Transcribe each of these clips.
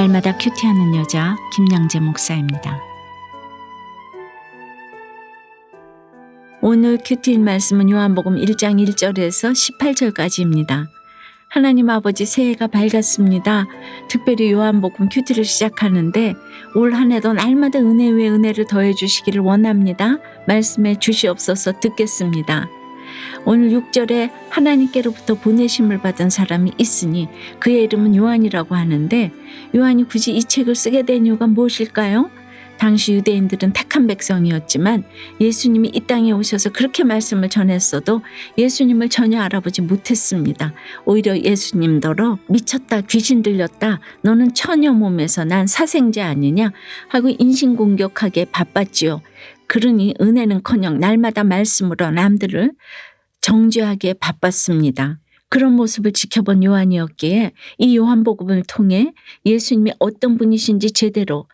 날마다 큐티하는 여자 김양재 목사입니다. 오늘 큐티인 말씀은 요한복음 1장 1절에서 18절까지입니다. 하나님 아버지 새해가 밝았습니다. 특별히 요한복음 큐티를 시작하는데 올 한 해도 날마다 은혜 위에 은혜를 더해 주시기를 원합니다. 말씀에 주시옵소서 듣겠습니다. 오늘 6절에 하나님께로부터 보내심을 받은 사람이 있으니 그의 이름은 요한이라고 하는데 요한이 굳이 이 책을 쓰게 된 이유가 무엇일까요? 당시 유대인들은 택한 백성이었지만 예수님이 이 땅에 오셔서 그렇게 말씀을 전했어도 예수님을 전혀 알아보지 못했습니다. 오히려 예수님더러 미쳤다 귀신 들렸다 너는 처녀 몸에서 난 사생자 아니냐 하고 인신공격하게 바빴지요. 그러니 은혜는커녕 날마다 말씀으로 남들을 정죄하기에 바빴습니다. 그런 모습을 지켜본 요한이었기에 이 요한복음을 통해 예수님이 어떤 분이신지 제대로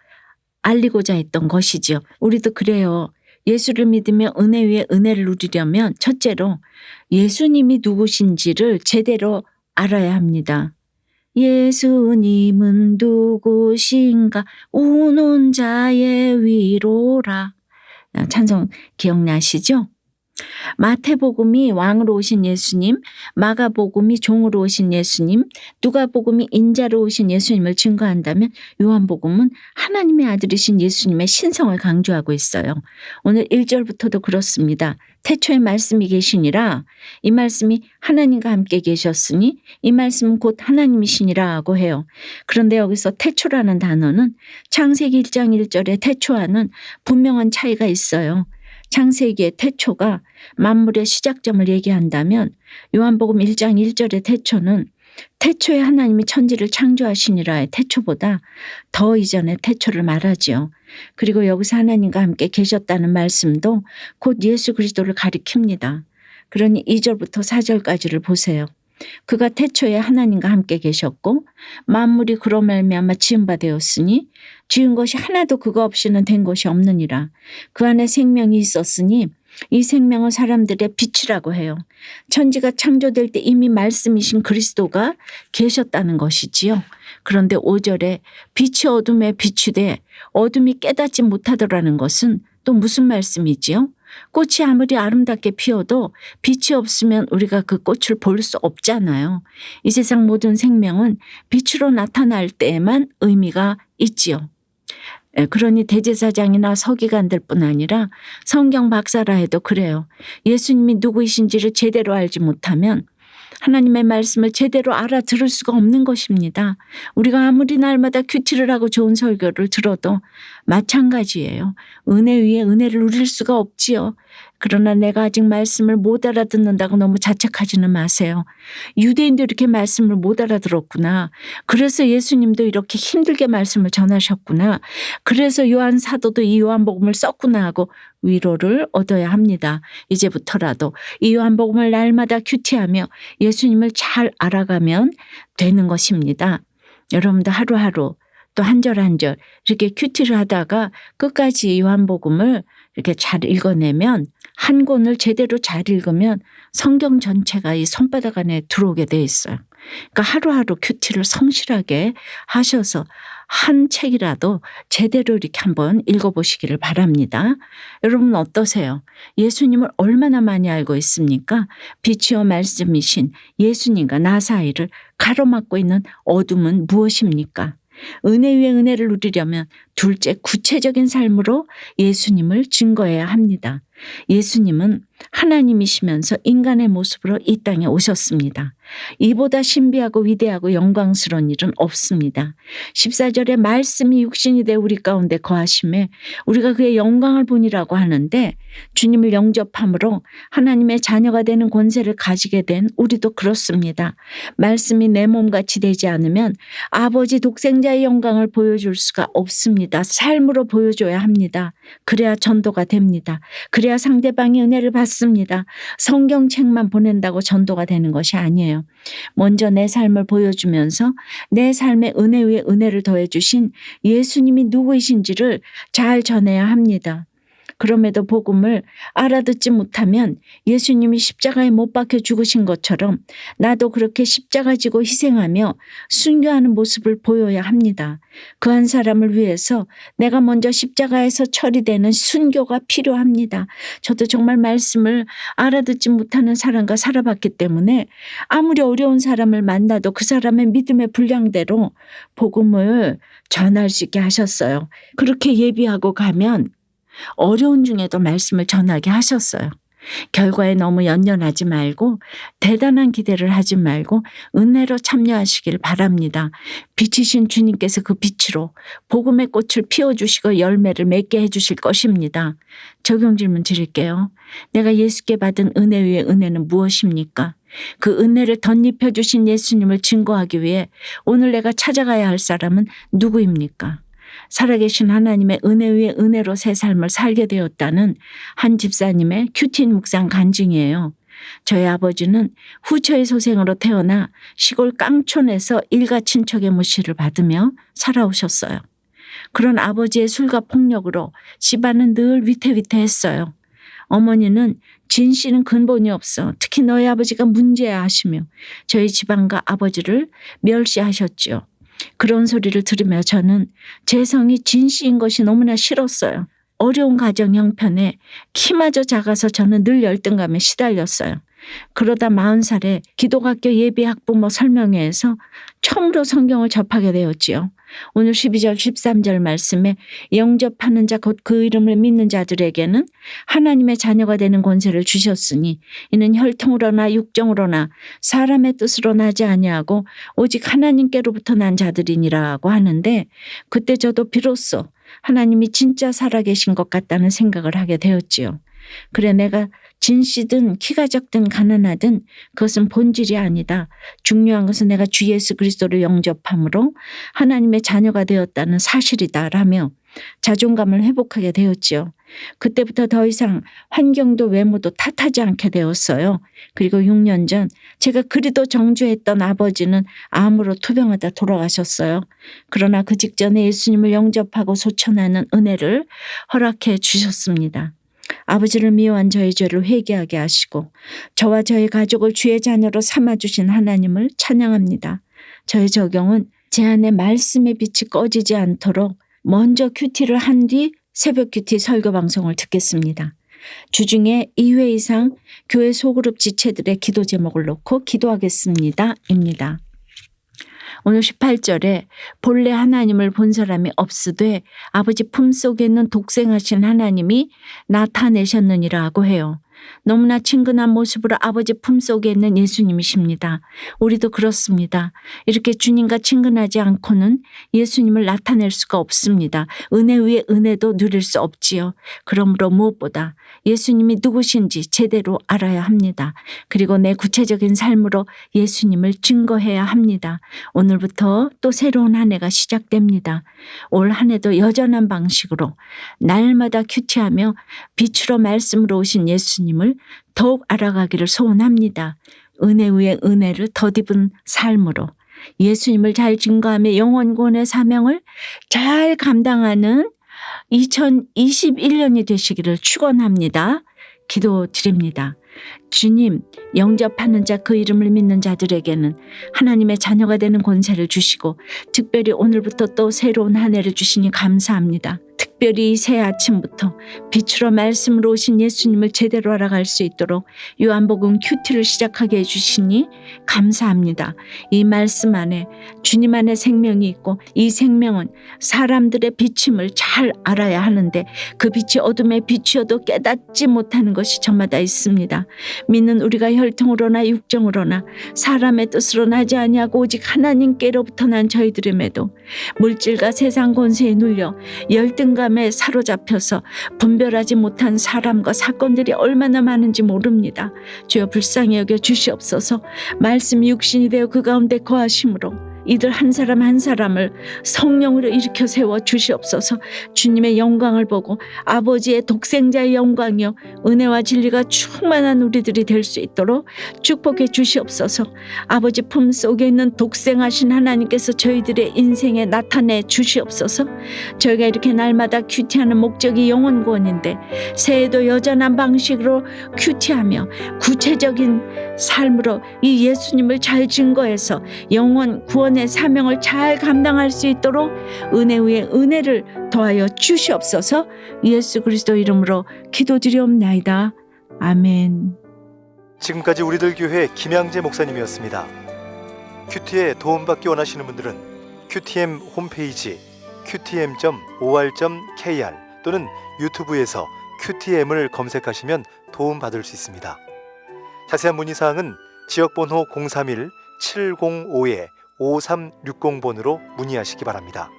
알리고자 했던 것이지요. 우리도 그래요. 예수를 믿으며 은혜 위에 은혜를 누리려면 첫째로 예수님이 누구신지를 제대로 알아야 합니다. 예수님은 누구신가 우는 자의 위로라. 찬송 기억나시죠? 마태복음이 왕으로 오신 예수님, 마가복음이 종으로 오신 예수님, 누가복음이 인자로 오신 예수님을 증거한다면 요한복음은 하나님의 아들이신 예수님의 신성을 강조하고 있어요. 오늘 1절부터도 그렇습니다. 태초에 말씀이 계시니라 이 말씀이 하나님과 함께 계셨으니 이 말씀은 곧 하나님이시니라 하고 해요. 그런데 여기서 태초라는 단어는 창세기 1장 1절의 태초와는 분명한 차이가 있어요. 창세기의 태초가 만물의 시작점을 얘기한다면 요한복음 1장 1절의 태초는 태초에 하나님이 천지를 창조하시니라의 태초보다 더 이전의 태초를 말하지요. 그리고 여기서 하나님과 함께 계셨다는 말씀도 곧 예수 그리스도를 가리킵니다. 그러니 2절부터 4절까지를 보세요. 그가 태초에 하나님과 함께 계셨고 만물이 그로 말미암아 지은 바 되었으니 지은 것이 하나도 그거 없이는 된 것이 없느니라 그 안에 생명이 있었으니 이 생명은 사람들의 빛이라고 해요. 천지가 창조될 때 이미 말씀이신 그리스도가 계셨다는 것이지요. 그런데 5절에 빛이 어둠에 비추되 어둠이 깨닫지 못하더라는 것은 또 무슨 말씀이지요? 꽃이 아무리 아름답게 피어도 빛이 없으면 우리가 그 꽃을 볼 수 없잖아요. 이 세상 모든 생명은 빛으로 나타날 때에만 의미가 있지요. 그러니 대제사장이나 서기관들 뿐 아니라 성경 박사라 해도 그래요. 예수님이 누구이신지를 제대로 알지 못하면 하나님의 말씀을 제대로 알아들을 수가 없는 것입니다. 우리가 아무리 날마다 큐티를 하고 좋은 설교를 들어도 마찬가지예요. 은혜 위에 은혜를 누릴 수가 없지요. 그러나 내가 아직 말씀을 못 알아듣는다고 너무 자책하지는 마세요. 유대인도 이렇게 말씀을 못 알아들었구나. 그래서 예수님도 이렇게 힘들게 말씀을 전하셨구나. 그래서 요한 사도도 이 요한복음을 썼구나 하고 위로를 얻어야 합니다. 이제부터라도 이 요한복음을 날마다 큐티하며 예수님을 잘 알아가면 되는 것입니다. 여러분도 하루하루 또 한 절 한 절 이렇게 큐티를 하다가 끝까지 요한복음을 이렇게 잘 읽어내면 한 권을 제대로 잘 읽으면 성경 전체가 이 손바닥 안에 들어오게 돼 있어요. 그러니까 하루하루 큐티를 성실하게 하셔서 한 책이라도 제대로 이렇게 한번 읽어보시기를 바랍니다. 여러분 어떠세요? 예수님을 얼마나 많이 알고 있습니까? 빛이요 말씀이신 예수님과 나 사이를 가로막고 있는 어둠은 무엇입니까? 은혜 위에 은혜를 누리려면 둘째 구체적인 삶으로 예수님을 증거해야 합니다. 예수님은 하나님이시면서 인간의 모습으로 이 땅에 오셨습니다. 이보다 신비하고 위대하고 영광스러운 일은 없습니다. 14절에 말씀이 육신이 되 우리 가운데 거하심에 우리가 그의 영광을 보니라고 하는데 주님을 영접함으로 하나님의 자녀가 되는 권세를 가지게 된 우리도 그렇습니다. 말씀이 내 몸같이 되지 않으면 아버지 독생자의 영광을 보여줄 수가 없습니다. 삶으로 보여줘야 합니다. 그래야 전도가 됩니다. 그래 야 상대방이 은혜를 받습니다. 성경책만 보낸다고 전도가 되는 것이 아니에요. 먼저 내 삶을 보여주면서 내 삶의 은혜 위에 은혜를 더해 주신 예수님이 누구이신지를 잘 전해야 합니다. 그럼에도 복음을 알아듣지 못하면 예수님이 십자가에 못 박혀 죽으신 것처럼 나도 그렇게 십자가 지고 희생하며 순교하는 모습을 보여야 합니다. 그 한 사람을 위해서 내가 먼저 십자가에서 처리되는 순교가 필요합니다. 저도 정말 말씀을 알아듣지 못하는 사람과 살아봤기 때문에 아무리 어려운 사람을 만나도 그 사람의 믿음의 분량대로 복음을 전할 수 있게 하셨어요. 그렇게 예비하고 가면 어려운 중에도 말씀을 전하게 하셨어요. 결과에 너무 연연하지 말고 대단한 기대를 하지 말고 은혜로 참여하시길 바랍니다. 빛이신 주님께서 그 빛으로 복음의 꽃을 피워주시고 열매를 맺게 해주실 것입니다. 적용 질문 드릴게요. 내가 예수께 받은 은혜 위에 은혜는 무엇입니까? 그 은혜를 덧입혀 주신 예수님을 증거하기 위해 오늘 내가 찾아가야 할 사람은 누구입니까? 살아계신 하나님의 은혜 위에 은혜로 새 삶을 살게 되었다는 한 집사님의 큐틴 묵상 간증이에요. 저희 아버지는 후처의 소생으로 태어나 시골 깡촌에서 일가 친척의 무시를 받으며 살아오셨어요. 그런 아버지의 술과 폭력으로 집안은 늘 위태위태했어요. 어머니는 진 씨는 근본이 없어. 특히 너희 아버지가 문제야 하시며 저희 집안과 아버지를 멸시하셨지요. 그런 소리를 들으며 저는 제 성이 진 씨인 것이 너무나 싫었어요. 어려운 가정 형편에 키마저 작아서 저는 늘 열등감에 시달렸어요. 그러다 40살에 기독학교 예비 학부모 설명회에서 처음으로 성경을 접하게 되었지요. 오늘 12절 13절 말씀에 영접하는 자 곧 그 이름을 믿는 자들에게는 하나님의 자녀가 되는 권세를 주셨으니 이는 혈통으로나 육정으로나 사람의 뜻으로 나지 아니하고 오직 하나님께로부터 난 자들이니라고 하는데 그때 저도 비로소 하나님이 진짜 살아계신 것 같다는 생각을 하게 되었지요. 그래 내가 진씨든 키가 작든 가난하든 그것은 본질이 아니다. 중요한 것은 내가 주 예수 그리스도를 영접함으로 하나님의 자녀가 되었다는 사실이다라며 자존감을 회복하게 되었지요. 그때부터 더 이상 환경도 외모도 탓하지 않게 되었어요. 그리고 6년 전 제가 그리도 정주했던 아버지는 암으로 투병하다 돌아가셨어요. 그러나 그 직전에 예수님을 영접하고 소천하는 은혜를 허락해 주셨습니다. 아버지를 미워한 저의 죄를 회개하게 하시고 저와 저의 가족을 주의 자녀로 삼아주신 하나님을 찬양합니다. 저의 적용은 제 안에 말씀의 빛이 꺼지지 않도록 먼저 큐티를 한 뒤 새벽 큐티 설교 방송을 듣겠습니다. 주중에 2회 이상 교회 소그룹 지체들의 기도 제목을 놓고 기도하겠습니다. 입니다. 오늘 18절에 본래 하나님을 본 사람이 없으되 아버지 품 속에 있는 독생하신 하나님이 나타내셨느니라 고 해요. 너무나 친근한 모습으로 아버지 품속에 있는 예수님이십니다. 우리도 그렇습니다. 이렇게 주님과 친근하지 않고는 예수님을 나타낼 수가 없습니다. 은혜 위에 은혜도 누릴 수 없지요. 그러므로 무엇보다 예수님이 누구신지 제대로 알아야 합니다. 그리고 내 구체적인 삶으로 예수님을 증거해야 합니다. 오늘부터 또 새로운 한 해가 시작됩니다. 올 한 해도 여전한 방식으로 날마다 큐티하며 빛으로 말씀으로 오신 예수님 을 더욱 알아가기를 소원합니다. 은혜 위에 은혜를 덧입은 삶으로 예수님을 잘 증거하며 영원권의 사명을 잘 감당하는 2021년이 되시기를 축원합니다. 기도드립니다. 주님, 영접하는 자 그 이름을 믿는 자들에게는 하나님의 자녀가 되는 권세를 주시고 특별히 오늘부터 또 새로운 한 해를 주시니 감사합니다. 특별히 새 아침부터 빛으로 말씀으로 오신 예수님을 제대로 알아갈 수 있도록 요한복음 큐티를 시작하게 해주시니 감사합니다. 이 말씀 안에 주님 안에 생명이 있고 이 생명은 사람들의 비침을 잘 알아야 하는데 그 빛이 어둠의 빛이어도 깨닫지 못하는 것이 저마다 있습니다. 믿는 우리가 혈통으로나 육정으로나 사람의 뜻으로 나지 아니하고 오직 하나님께로부터 난 저희들임에도 물질과 세상 권세에 눌려 열등 감에 사로잡혀서 분별하지 못한 사람과 사건들이 얼마나 많은지 모릅니다. 주여 불쌍히 여겨 주시옵소서 말씀이 육신이 되어 그 가운데 거하심으로 이들 한 사람 한 사람을 성령으로 일으켜 세워 주시옵소서. 주님의 영광을 보고 아버지의 독생자의 영광이요 은혜와 진리가 충만한 우리들이 될 수 있도록 축복해 주시옵소서. 아버지 품 속에 있는 독생하신 하나님께서 저희들의 인생에 나타내 주시옵소서. 저희가 이렇게 날마다 큐티하는 목적이 영혼 구원인데 새해도 여전한 방식으로 큐티하며 구체적인 삶으로 이 예수님을 잘 증거해서 영혼 구원 의 사명을 잘 감당할 수 있도록 은혜 위에 은혜를 더하여 주시옵소서 예수 그리스도 이름으로 기도드리옵나이다. 아멘. 지금까지 우리들 교회 김양재 목사님이었습니다. 큐티에 도움받기 원하시는 분들은 큐티엠 홈페이지 qtm.or.kr 또는 유튜브에서 큐티엠을 검색하시면 도움받을 수 있습니다. 자세한 문의 사항은 지역번호 031 705에 5360번으로 문의하시기 바랍니다.